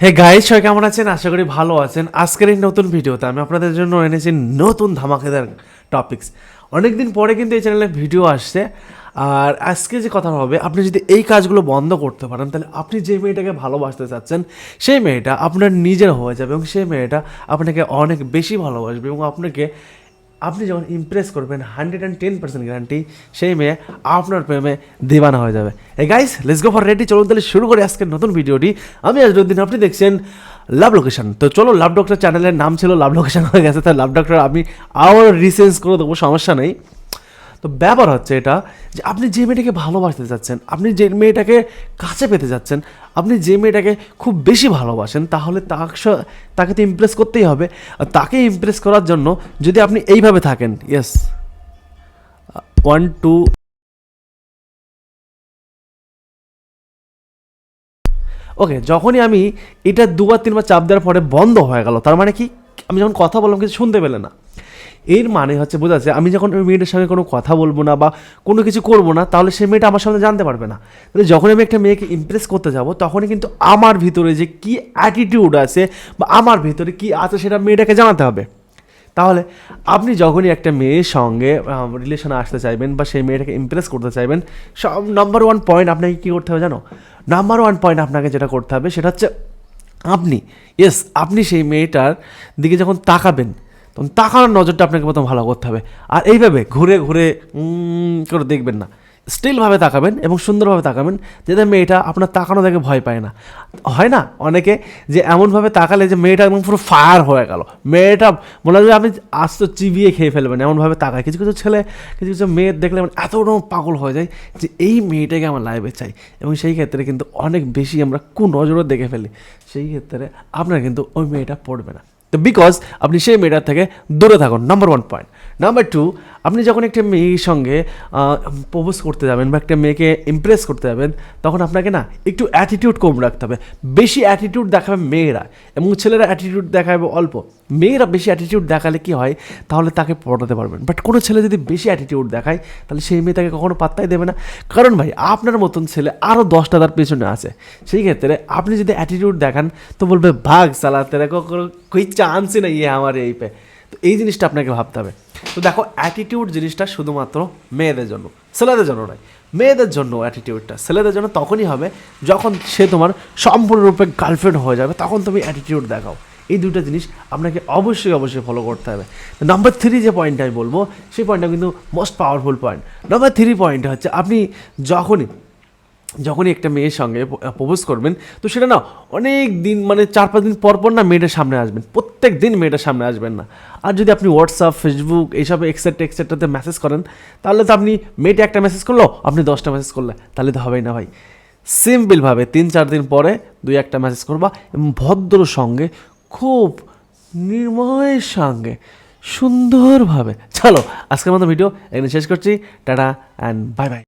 Hey guys সবাই কেমন আছেন? আশা করি ভালো আছেন। আজকের এই নতুন ভিডিওতে আমি আপনাদের জন্য এনেছি নতুন ধামাকেদার টপিকস অনেকদিন পরে কিন্তু এই চ্যানেলে ভিডিও আসছে। আর আজকে যে কথা হবে, আপনি যদি এই কাজগুলো বন্ধ করতে পারেন, তাহলে আপনি যে মেয়েটাকে ভালোবাসতে চাচ্ছেন, সেই মেয়েটা আপনার নিজের হয়ে যাবে এবং সেই মেয়েটা আপনাকে অনেক বেশি ভালোবাসবে এবং আপনাকে আপনি যখন ইমপ্রেস করবেন hundred and ten percent guarantee সেই মেয়ে আপনার প্রেমে দিবানা হয়ে যাবে। এই guys let's go for ready চলুন তাহলে শুরু করে আজকের নতুন ভিডিওটি। আমি আজ আজরুদ্দিন আপনি দেখছেন লাভ লোকেশন তো চলো লাভ ডক্টর চ্যানেলের নাম ছিল লাভ লোকেশন হয়ে গেছে। তাই লাভ ডক্টর আমি আবার রিসেন্স করে দেবো, সমস্যা নেই। তো ব্যাপার হচ্ছে এটা যে আপনি যে মেয়েটাকে ভালোবাসতে চাচ্ছেন আপনি যে মেয়েটাকে কাছে পেতে যাচ্ছেন, আপনি যে মেয়েটাকে খুব বেশি ভালোবাসেন, তাহলে তাকে তো ইমপ্রেস করতেই হবে। আর তাকে ইমপ্রেস করার জন্য যদি আপনি এইভাবে থাকেন ইয়েস ওয়ান টু ওকে যখনই আমি এটা দুবার, তিনবার চাপ দেওয়ার পরে বন্ধ হয়ে গেল, তার মানে কি? আমি যখন কথা বললাম, কিছু শুনতে পেলে না। এর মানে হচ্ছে বোঝা যাচ্ছে আমি যখন ওই মেয়েটার সঙ্গে কোনো কথা বলব না বা কোনো কিছু করব না, তাহলে সেই মেয়েটা আমার সামনে জানতে পারবে না। তাহলে যখন আমি একটা মেয়েকে ইমপ্রেস করতে যাব, তখনই কিন্তু আমার ভিতরে যে কী অ্যাটিটিউড আছে বা আমার ভিতরে কী আছে সেটা মেয়েটাকে জানাতে হবে। তাহলে আপনি যখনই একটা মেয়ের সঙ্গে রিলেশনে আসতে চাইবেন বা সেই মেয়েটাকে ইমপ্রেস করতে চাইবেন, সব নাম্বার ওয়ান পয়েন্ট আপনাকে কী করতে হবে জানো? নাম্বার ওয়ান পয়েন্ট আপনাকে যেটা করতে হবে সেটা হচ্ছে আপনি ইয়েস আপনি সেই মেয়েটার দিকে যখন তাকাবেন তখন তাকানোর নজরটা আপনাকে প্রথম ভালো করতে হবে। আর এইভাবে ঘুরে ঘুরে করে দেখবেন না। স্টিলভাবে তাকাবেন এবং সুন্দরভাবে তাকাবেন যাতে মেয়েটা আপনার তাকানো দেখে ভয় পায় না। হয় না? অনেকে যে এমনভাবে তাকালে যে মেয়েটা একদম পুরো ফায়ার হয়ে গেল। মেয়েটা মনে হয় আপনি আস্ত চিবিয়ে খেয়ে ফেলবেন। এমনভাবে তাকায়। কিছু কিছু ছেলে, কিছু কিছু মেয়ের দেখলে মানে এত রকম পাগল হয়ে যায় যে এই মেয়েটাকে আমার লাইভে চাই। এবং সেই ক্ষেত্রে কিন্তু অনেক বেশি আমরা কোন নজরে দেখে ফেলি। সেই ক্ষেত্রে আপনার কিন্তু ওই মেয়েটা পড়বে না। তো বিকজ আপনি সেই মেয়েটার থেকে দূরে থাকুন number one point number two আপনি যখন একটা মেয়ের সঙ্গে প্রপোজ করতে যাবেন বা একটা মেয়েকে ইমপ্রেস করতে যাবেন, তখন আপনাকে না একটু অ্যাটিটিউড কম রাখতে হবে। বেশি অ্যাটিটিউড দেখাবে মেয়েরা এবং ছেলেরা অ্যাটিটিউড দেখাবে অল্প। মেয়েরা বেশি অ্যাটিটিউড দেখালে কি হয়? তাহলে তাকে পড়াতে পারবেন। বাট কোনো ছেলে যদি বেশি অ্যাটিটিউড দেখায়, তাহলে সেই মেয়ে তাকে কখনো পাত্তাই দেবে না। কারণ ভাই, আপনার মতন ছেলে আরও দশটা তার পেছনে আছে। সেই ক্ষেত্রে আপনি যদি অ্যাটিটিউড দেখান, তো বলবে, ভাগ চালাতে দেখো কই চান্সই নেই আমার এই পে। তো এই জিনিসটা আপনাকে ভাবতে হবে। তো দেখো অ্যাটিটিউড জিনিসটা শুধুমাত্র মেয়েদের জন্য, ছেলেদের জন্য নয়। মেয়েদের জন্য অ্যাটিটিউডটা ছেলেদের জন্য তখনই হবে যখন সে তোমার সম্পূর্ণরূপে গার্লফ্রেন্ড হয়ে যাবে, তখন তুমি অ্যাটিটিউড দেখাও। এই দুটো জিনিস আপনাকে অবশ্যই অবশ্যই ফলো করতে হবে। নাম্বার থ্রি যে পয়েন্টটা আমি বলব, সেই পয়েন্টটা কিন্তু most powerful point number three point হচ্ছে আপনি যখনই যখনই একটা মেয়ের সঙ্গে প্রপোজ করবেন, তো সেটা না অনেক দিন মানে চার পাঁচ দিন পর পর না মেয়েটার সামনে আসবেন। প্রত্যেক দিন মেয়েটার সামনে আসবেন না। আর যদি আপনি হোয়াটসঅ্যাপ ফেসবুক এইসব এক্সেট্রা এক্সেট্রাতে মেসেজ করেন, তাহলে তো আপনি মেয়েটা একটা মেসেজ করল, আপনি দশটা মেসেজ করলে তাহলে তো হবেই না ভাই। সিম্পলভাবে তিন চার দিন পরে দুই একটা মেসেজ করবা এবং ভদ্র সঙ্গে, খুব নির্ময়ের সঙ্গে, সুন্দরভাবে। চলো, আজকের মতো ভিডিও এখানে শেষ করছি। Tata and bye bye